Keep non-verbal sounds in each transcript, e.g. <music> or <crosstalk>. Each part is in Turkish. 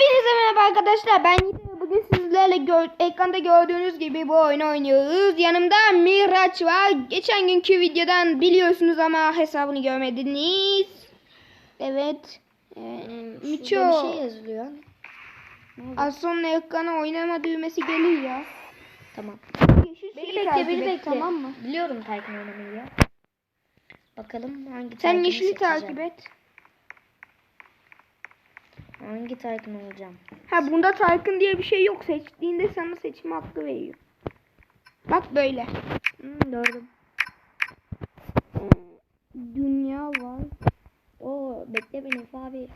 Hepinize merhaba arkadaşlar. Ben Yiğit. Bugün sizlerle gör- ekranda gördüğünüz gibi bu oyunu oynuyoruz. Yanımda Miraç var. Geçen günkü videodan biliyorsunuz ama hesabını görmediniz. Evet. Ee, Miço. Şurada bir şey yazılıyor. Az sonra ekrana oynama düğmesi gelir ya. Tamam. Beni bekle, takip beni bekle. Tamam mı? Biliyorum Taycan oynamayı ya. Bakalım hangi Sen yeşili takip et. Hangi Taycan olacağım? Ha bunda Tarkın diye bir şey yok. Seçtiğinde sana seçme hakkı veriyor. Bak böyle. Hmm, gördüm. Dünya var. Oo bekle beni abi.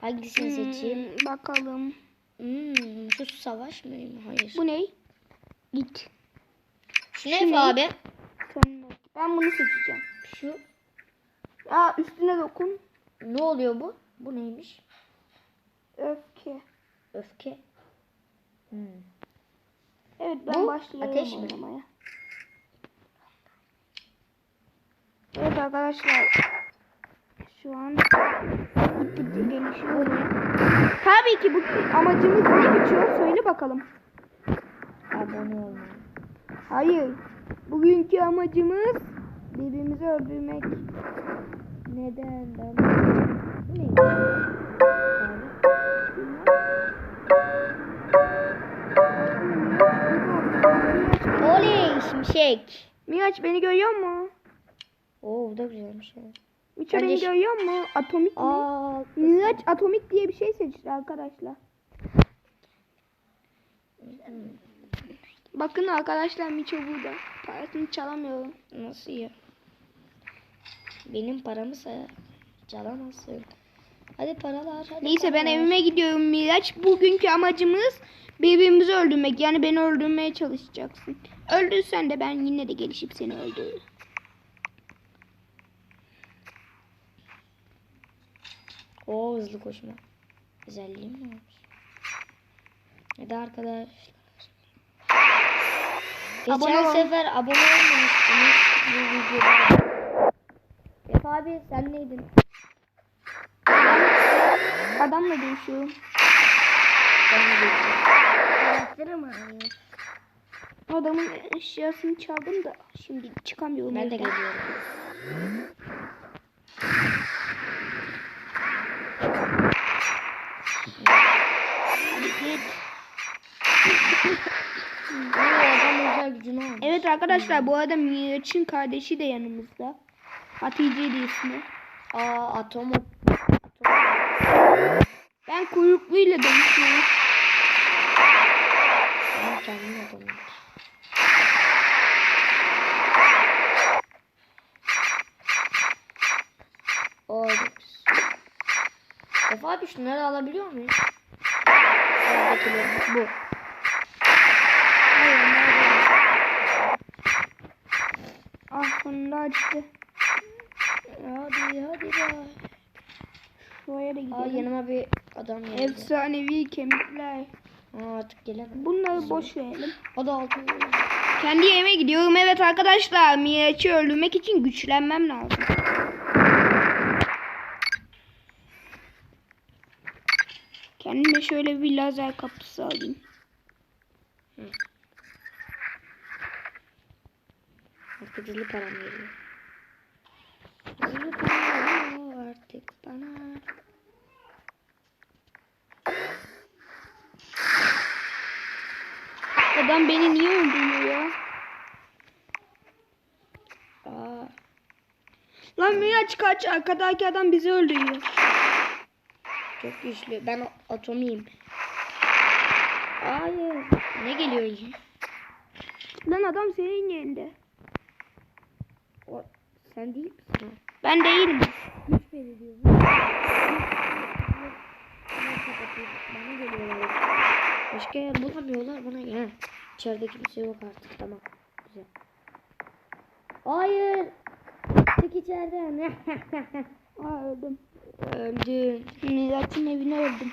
Hangisini Hmm, seçeyim? Bakalım. Hmm, şu savaş mı? Hayır. Bu ne? Git. Şu ne ne? abi? Ben bunu seçeceğim. Şu Aa üstüne dokun. ne oluyor bu? Bu neymiş? Öfke. Öfke. Hmm. Evet ben Bu başlıyorum ateş mi? oynamaya. Evet arkadaşlar. Şu an gittikçe gelişiyor. Tabii ki bu amacımız ne biçiyor? Söyle bakalım. Abone olma. Hayır. Bugünkü amacımız birbirimizi öldürmek. Neden ben? Şimşek. Miraç beni görüyor mu? Oo bu da güzelmiş ya. Miço Bence beni görüyor mu? Atomik mi? Aa, Miraç atomik diye bir şey seçti arkadaşlar. Bakın arkadaşlar Miço burada. Parasını çalamıyorum. nasıl ya? Benim paramı çalamazsın. Hadi paralar. Hadi Neyse ben paralar. evime gidiyorum Miraç. Bugünkü amacımız birbirimizi öldürmek. Yani beni öldürmeye çalışacaksın. Öldürsen de ben yine de gelişip seni öldürürüm. Oo hızlı koşma. Özelliğim mi olmuş? Hadi arkadaşlar. Geçen Abone sefer abone olmamıştınız bu videoda. Efe abi sen neydin? Adamla görüşüyorum. Adamın eşyasını çaldım da şimdi çıkamıyorum. Ben de geliyorum. Evet arkadaşlar bu arada Miraç'ın kardeşi de yanımızda. Hatice de ismi. Aa atom. Ben kuyrukluyla dönüşüyorum. Kendim atomum. Oy. Efe abi şunları alabiliyor muyuz? Bu. Ah sonunda açtı. Hadi hadi be. Şuraya da Aa gidelim. yanıma bir adam geldi. Efsanevi kemikler. Aa artık gelemem. Bunları boş verelim. O da altın. Kendi yerime gidiyorum. Evet arkadaşlar Miraç'ı öldürmek için güçlenmem lazım. Kendime şöyle bir lazer kapısı alayım. Artık hızlı param geliyor. Hızlı param artık bana. Adam beni niye öldürüyor ya? Aa, Lan Miraç kaç arkadaki adam bizi öldürüyor. çok güçlü. Ben atomiyim. Hayır. Ne geliyor ya? Lan adam senin yerinde. O, sen değil misin? Ben değilim. Güç veriliyor. Bana geliyorlar. Başka yer bulamıyorlar bana gel. İçeride kimse yok artık tamam. Güzel. Hayır. Çık içeriden. <laughs> Aa öldüm. Öldün. Miraç'ın evine öldüm.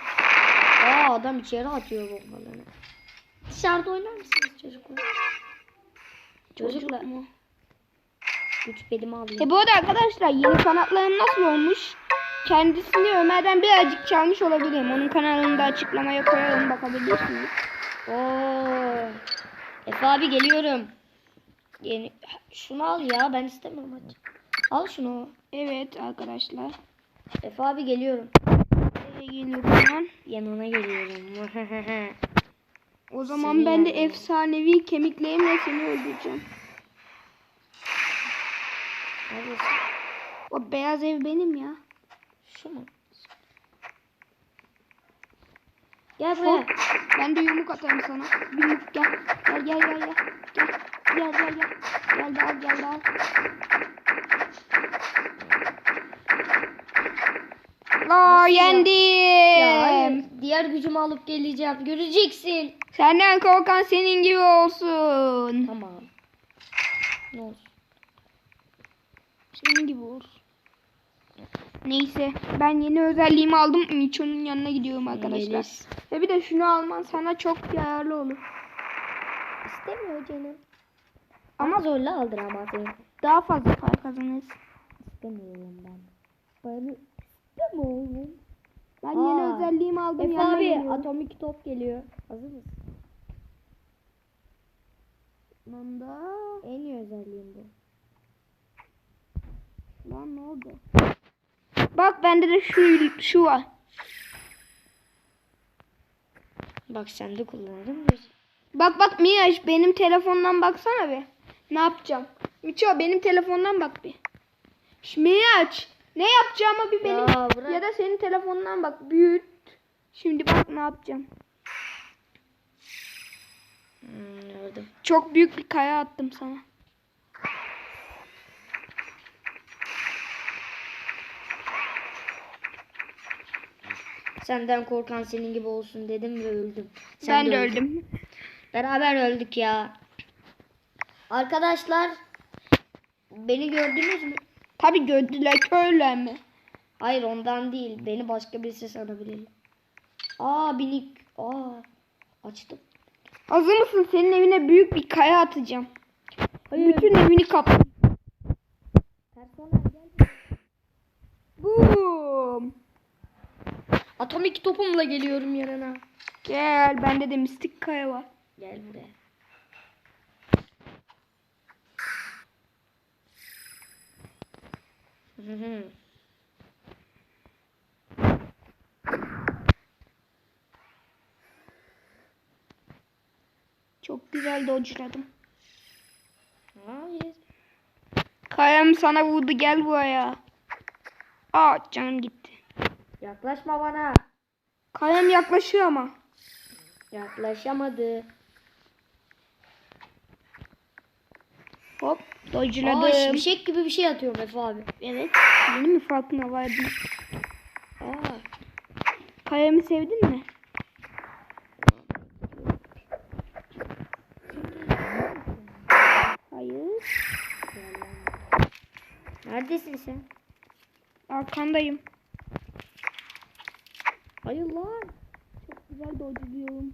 Aa adam içeri atıyor bombalarını. Dışarıda oynar mısınız çocuklar? Çocuklar. mu? Güç belimi. E bu arada arkadaşlar yeni kanatlarım nasıl olmuş? Kendisini Ömer'den birazcık çalmış olabilirim. Onun kanalını da açıklamaya koyarım bakabilirsiniz. Oo. Efe abi geliyorum. Yeni şunu al ya ben istemiyorum hadi. Al şunu. Evet arkadaşlar. Efe abi geliyorum. Nereye geliyorum lan? Yanına geliyorum. <laughs> O zaman Seni ben de yani. efsanevi kemiklerimle seni öldüreceğim. Neredesin? O beyaz ev benim ya. Şu mu? Gel buraya. Hop. Ben de yumruk atarım sana. Yumruk gel. Gel gel gel gel. Gel gel gel gel. Gel gel de al. Aa yendim. Ya diğer gücümü alıp geleceğim. Göreceksin. Senden korkan senin gibi olsun. Tamam. Ne olsun? Senin gibi olsun. Neyse ben yeni özelliğimi aldım. Micho'nun yanına gidiyorum arkadaşlar. Gelir. Ve bir de şunu alman sana çok yararlı olur. İstemiyor canım. Ama zorla aldır ama seni. daha fazla para kazanırsın. İstemiyorum ben. Ben istemiyorum. Ben yeni Aa, özelliğimi aldım. Efe yanına abi geliyorum. atomik top geliyor. Hazır mısın? Lan da. En iyi özelliğim bu. Lan ne oldu? Bak bende de şu şu var. Bak sen de kullanırım. Bak bak Miraç benim telefondan baksana bir. Ne yapacağım? Miço benim telefondan bak bir. Miraç ne yapacağımı bir benim Ya bırak. ya da senin telefondan bak büyüt. Şimdi bak ne yapacağım. Hmm, gördüm. Çok büyük bir kaya attım sana. Senden korkan senin gibi olsun dedim ve öldüm. ben de öldün. öldüm. Beraber öldük ya. Arkadaşlar beni gördünüz mü? Tabi gördüler köylüler mi? Hayır ondan değil. Beni başka birisi sanabilir. Aa binik. Aa açtım. Hazır mısın? Senin evine büyük bir kaya atacağım. Bütün evini kap. Atomik topumla geliyorum yanına. Gel bende de mistik kaya var. Gel buraya. Hı hı. Çok güzel dodge'ladım. Hayır. Kayam sana vurdu gel buraya. Aa canım gitti. Yaklaşma bana. Kayam yaklaşıyor ama. Yaklaşamadı. Hop Aa dodge'ladım. şimşek gibi bir şey atıyor Efe abi. Evet. Yeni mi farkına vardın? Aa. Kayamı sevdin mi? Hayır. Neredesin sen? Arkandayım. Hayır lan. Çok güzel dodge'luyorum.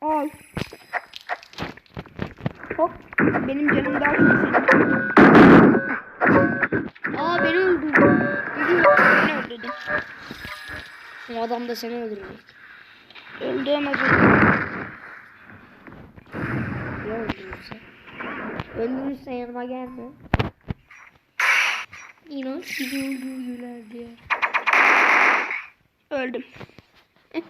Al. Hop. Benim canım daha çok senin. Aa beni öldürdü. Beni öldürdün. Bu adam da seni öldürecek. Öldüremez o. Ya öldürürse? Öldürürse yanıma gelme. İnan gibi öldürürler diye. Öldüm. <laughs>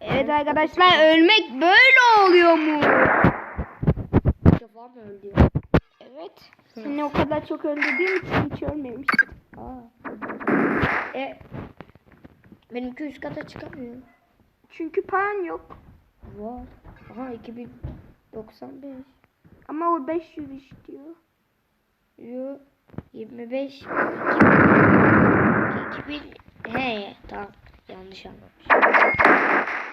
evet arkadaşlar ölmek böyle oluyor mu? Mı öldü? Evet. Seni o kadar çok öldürdüğüm için hiç ölmemiştim. Aa. E, benimki üst kata çıkamıyor. Çünkü paran yok. Var. Aha 2095. Ama o 500 istiyor. Yo 25 2000 he tamam yanlış anlamış.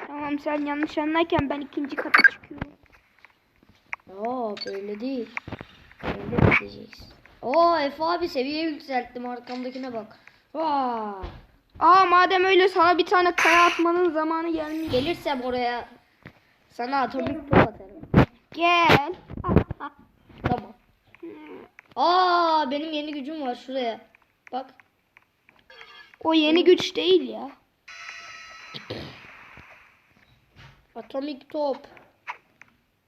Tamam sen yanlış anlarken ben ikinci kata çıkıyorum. Yo böyle değil. Böyle biteceğiz. Oo Efe abi seviye yükselttim arkamdakine bak. Vaa. Aa madem öyle sana bir tane kaya atmanın zamanı gelmiş. Gelirsem oraya sana atomik top atarım. Gel. Aa benim yeni gücüm var şuraya. Bak. O yeni güç değil ya. <clears throat> Atomik top.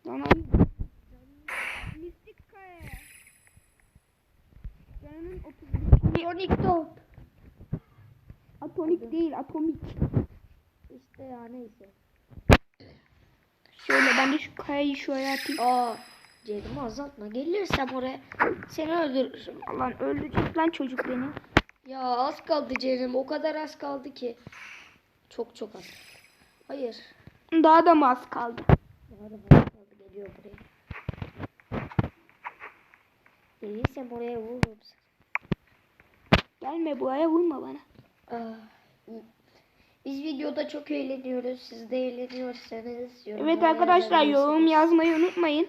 Lan. Mistik kaya. Canının 31. Atomik top. Atomik değil atomik. İşte ya neyse. Şöyle ben de şu kayayı şuraya atayım. Aa Ceylin'i azaltma. Gelirsem oraya seni öldürürüm. Lan öldürecek lan çocuk beni. Ya az kaldı Ceylin. O kadar az kaldı ki. Çok çok az. Hayır. Daha da mı az kaldı? Daha da az kaldı. Geliyor buraya. Gelirsem oraya vururum seni. Gelme buraya vurma bana. Aa, Biz videoda çok eğleniyoruz. Siz de eğleniyorsanız Evet arkadaşlar yorum yazmayı unutmayın.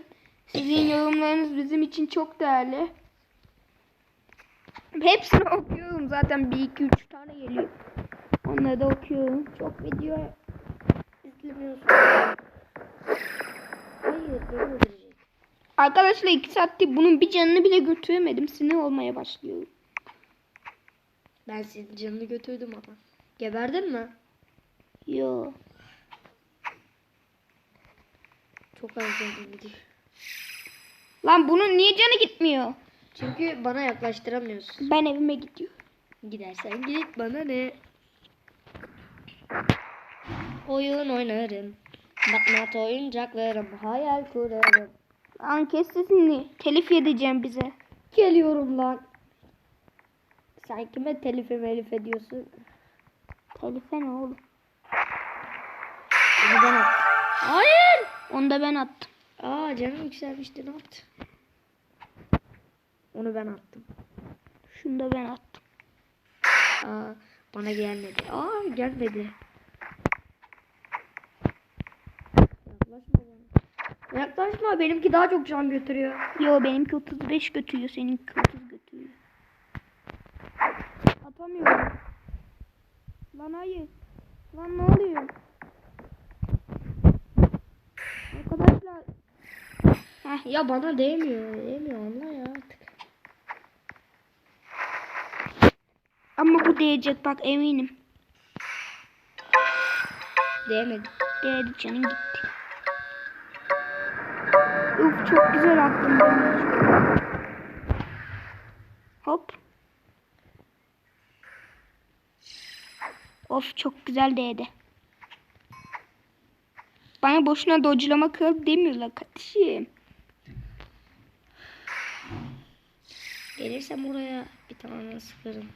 Sizin yorumlarınız bizim için çok değerli. Hepsini okuyorum zaten. Bir iki üç tane geliyor. Onları da okuyorum. Çok video izlemiyorsunuz. Hayır. Arkadaşlar iki saattir bunun bir canını bile götüremedim. Sinir olmaya başlıyorum. Ben senin canını götürdüm ama. Geberdin mi? Yo. Çok az canım gidiyor. Lan bunun niye canı gitmiyor? Çünkü bana yaklaştıramıyorsun. Ben evime gidiyorum. Gidersen git bana ne? Oyun oynarım. Bakmat oyuncaklarım. Hayal kurarım. Lan kes sesini. Telif edeceğim bize. Geliyorum lan. Sen kime telif melif ediyorsun? Telife ne oğlum? Bunu ben attım. Hayır. Onu da ben attım. Aa canım yükselmişti ne yaptı? Onu ben attım. Şunu da ben attım. Aa bana gelmedi. Aa gelmedi. Yaklaşma bana. Yaklaşma benimki daha çok can götürüyor. Yo benimki 35 götürüyor. Seninki 30 götürüyor. Atamıyorum. Lan hayır. Lan ne oluyor? Arkadaşlar. Heh, Ya bana değmiyor. Değmiyor anla ya artık. ama bu değecek bak eminim. Değmedi. Değdi canım gitti. Uf çok güzel attım ben. Hop. Of çok güzel değdi. Bana boşuna dodgelama kral demiyorlar kardeşim. Gelirsem oraya bir tane sıkarım.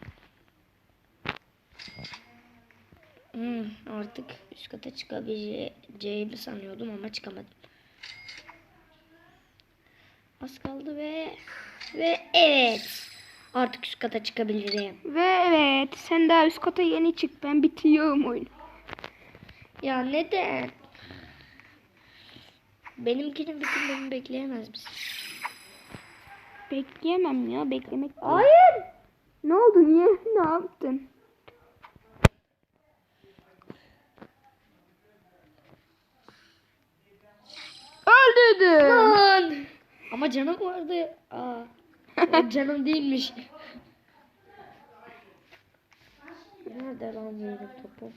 Hmm, artık üst kata çıkabileceğimi sanıyordum ama çıkamadım. Az kaldı ve ve evet. Artık üst kata çıkabilirim. Ve evet sen daha üst kata yeni çık ben bitiriyorum oyunu. Ya neden? Benimkinin bitirmemi bekleyemez misin? Bekleyemem ya beklemek. değil. Hayır. Ne oldu niye ne yaptın? Öldürdüm. Lan. Ama canım vardı. Aa. <laughs> o canım değilmiş. Nerede lan yerim topu?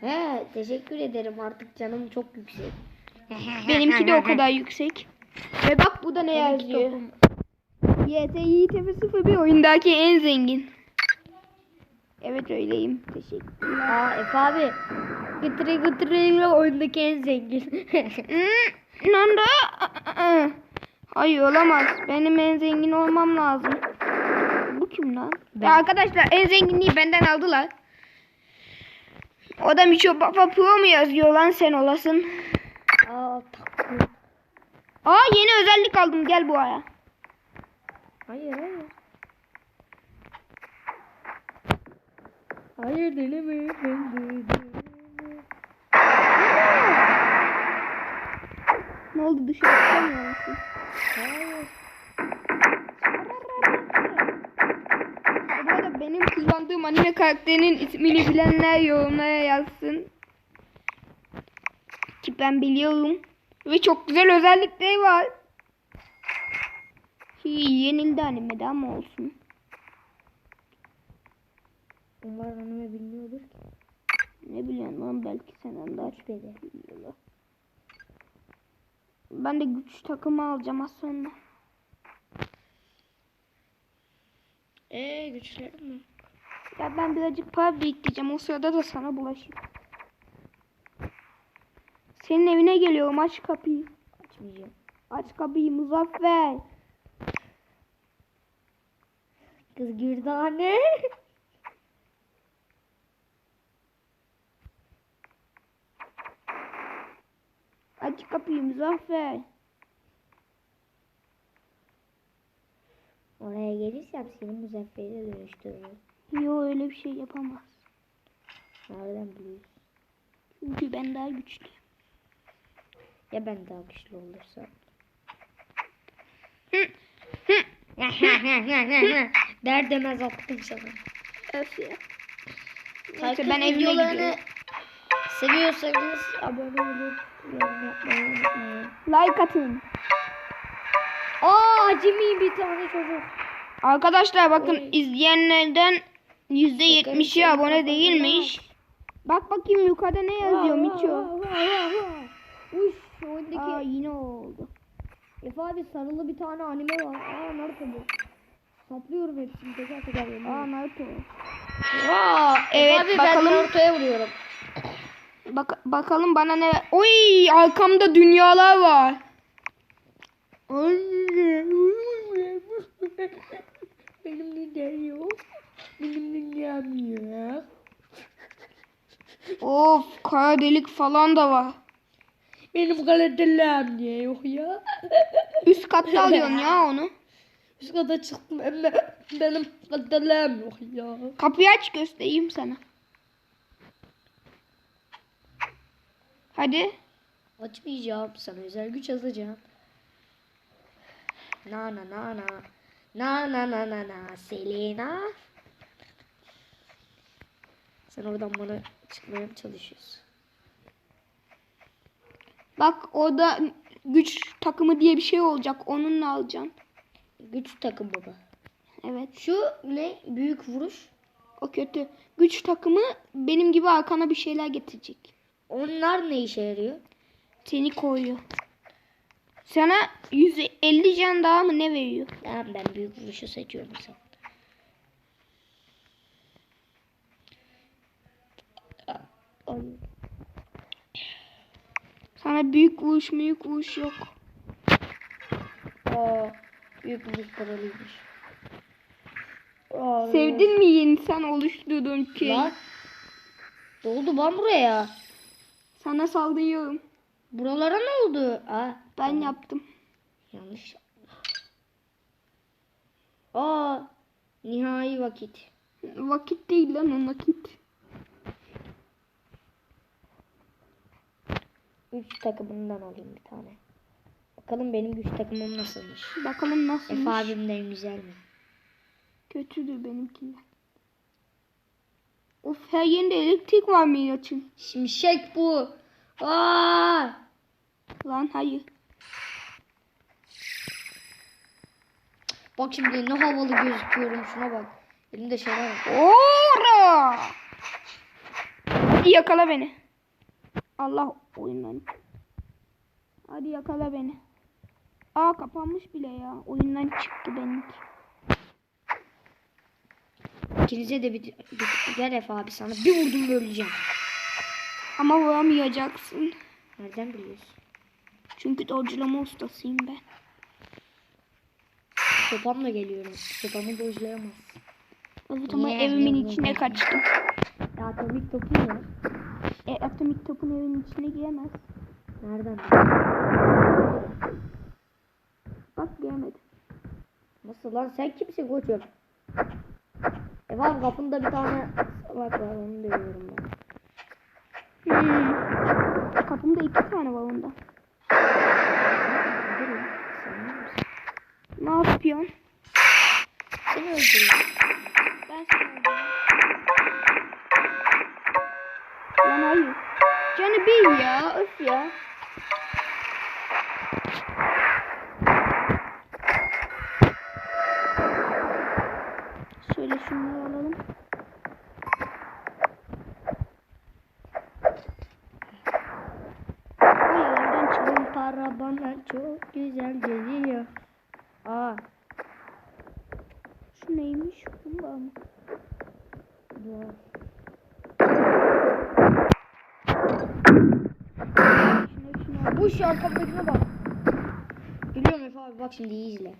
He, teşekkür ederim artık canım çok yüksek. Benimki de o kadar yüksek. Ve bak bu da ne Benimki yazıyor? topum. YTI TF0 bir oyundaki en zengin. Evet öyleyim. Teşekkür. Aa Efe abi. Gıtırı gıtırı oyundaki en zengin. Hmm, Lan da. Hayır olamaz. Benim en zengin olmam lazım. Bu kim lan? Ben. Ya arkadaşlar en zenginliği benden aldılar. O da Miço Baba Pro mu yazıyor lan sen olasın. Aa. Aa yeni özellik aldım gel bu aya. Hayır hayır. Hayır deneme. deneme. Ne oldu dışarı çıkamıyor musun? Hayır. Bu arada benim kullandığım anime karakterinin ismini bilenler yorumlara yazsın. Ki ben biliyorum. Ve çok güzel özellikleri var. Hi, yenildi animede ama olsun. Umarım anime bilmiyordur ki. Ne biliyorsun lan belki senden daha çok. Ben de güç takımı alacağım az sonra. Eee güçler mi? Ya ben birazcık para biriktireceğim. O sırada da sana bulaşayım. Senin evine geliyorum. Aç kapıyı. Açmayacağım. Aç kapıyı Muzaffer. Kız gürdane. Aç kapıyı Muzaffer. Oraya gelirsem seni Muzaffer'e dönüştürürüm. Yo öyle bir şey yapamaz. Nereden biliyorsun? Çünkü ben daha güçlüyüm. Ya ben daha güçlü olursam? Hı. <laughs> Der demez attım sana. Öf ya. Neyse ben evime gidiyorum. Seviyorsanız abone olup yorum yapmayı unutmayın. Like atın. Aa acemi bir tane çocuk. Arkadaşlar bakın Oy. izleyenlerden %70'i Sokarım abone değilmiş. Bak bakayım yukarıda ne yazıyor Miço. Uş Aa yine oldu. Efe abi sarılı bir tane anime var. Aa Naruto bu. Saplıyorum hepsini teker teker yemin Aa. Naruto. Aa, Evet, abi bakalım. ben Naruto'ya vuruyorum. Bak bakalım bana ne. Oy arkamda dünyalar var. Benim neden yok? Benim dünyam yok. Of kara delik falan da var. Benim kalatelem niye yok ya? Üst katta alıyorsun ya onu. Üst kata çıktım ama benim kalatelem yok ya. Kapıyı aç göstereyim sana. Hadi. Açmayacağım sana özel güç yazacağım. Na na na na. Na na na na na. Selena. Sen oradan bana çıkmaya mı çalışıyorsun? Bak orada güç takımı diye bir şey olacak. Onunla alacaksın. Güç takım baba. Evet. Şu ne? Büyük vuruş. O kötü. Güç takımı benim gibi arkana bir şeyler getirecek. Onlar ne işe yarıyor? Seni koyuyor. Sana 150 can daha mı ne veriyor? Tamam ben büyük vuruşu seçiyorum sen. Ay. Sana büyük vuruş büyük vuruş yok. Aa, büyük vuruş paralıymış. Sevdin mi sen oluşturduğun şey? Lan. Doldu lan buraya. Sana sallıyorum. Buralara ne oldu? Aa, Ben yaptım. yanlış. Aa, nihai vakit. Vakit değil lan o nakit. Üç takımından alayım bir tane. Bakalım benim güç takımım nasılmış. Bakalım nasıl. Efe abimden güzel mi? Kötüdür benimkinden. Of her yerinde elektrik var Miraç'ın. Şimşek bu. Aa! Lan hayır. Bak şimdi ne havalı gözüküyorum şuna bak. Elimde şeyler var. Ora! Hadi yakala beni. Allah oyundan. Hadi yakala beni. Aa kapanmış bile ya. Oyundan çıktı benimki. İkinize de bir, bir gel Efe abi sana bir vurdum öleceğim. Ama vuramayacaksın. Nereden biliyorsun? Çünkü dodgelama ustasıyım ben. Sopamla geliyorum. Sopamı dojlayamaz. Evet ama evimin içine kaçtım. Ya atomik topun ya. E, atomik topun evin içine giremez. Nereden? Bak giremedim. Nasıl lan sen kimsin koçum? Efe abi kapında bir tane bak var onu dövüyorum ben. Hmm. Kapımda iki tane var misin? Ne yapıyorsun? Seni öldürüyorum. Ben seni öldürüyorum. Lan hayır. Canı bir ya. Öf ya. çok güzel geliyor. Aa, Şu neymiş? Bomba mı? dur. Bu şu arkamdakine bak. Geliyorum Efe abi bak şimdi iyi izle.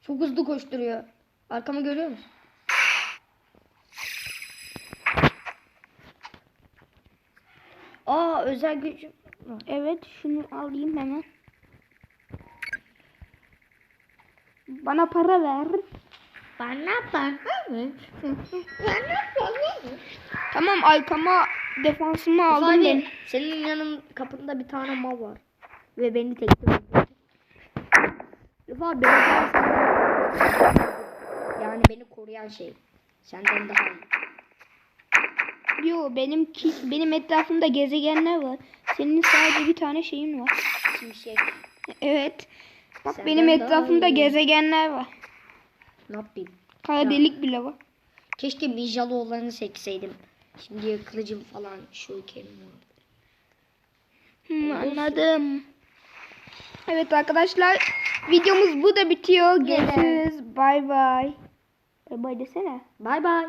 Çok hızlı koşturuyor. Arkamı görüyor musun? Aa özel gücüm. Evet şunu alayım hemen. Bana para ver. Bana <laughs> bana mı? Bana bana mı? Tamam arkama defansımı aldım ben. Abi senin yanın kapında bir tane mal var. Ve beni öldürdü. Efe abi beni Yani beni koruyan şey. Senden daha iyi. Yo benim ki, benim etrafımda gezegenler var. Senin sadece bir tane şeyin var. Şimşek. Evet. Bak Senden benim etrafımda gezegenler var. Ne yapayım? Kara Ya. delik bile var. Keşke Mijalı olanı seçseydim. Şimdi kılıcım falan şu kelim var. Hmm, anladım. Evet arkadaşlar videomuz bu da bitiyor. Görüşürüz. Bay bay. Bay bay desene. Bay bay.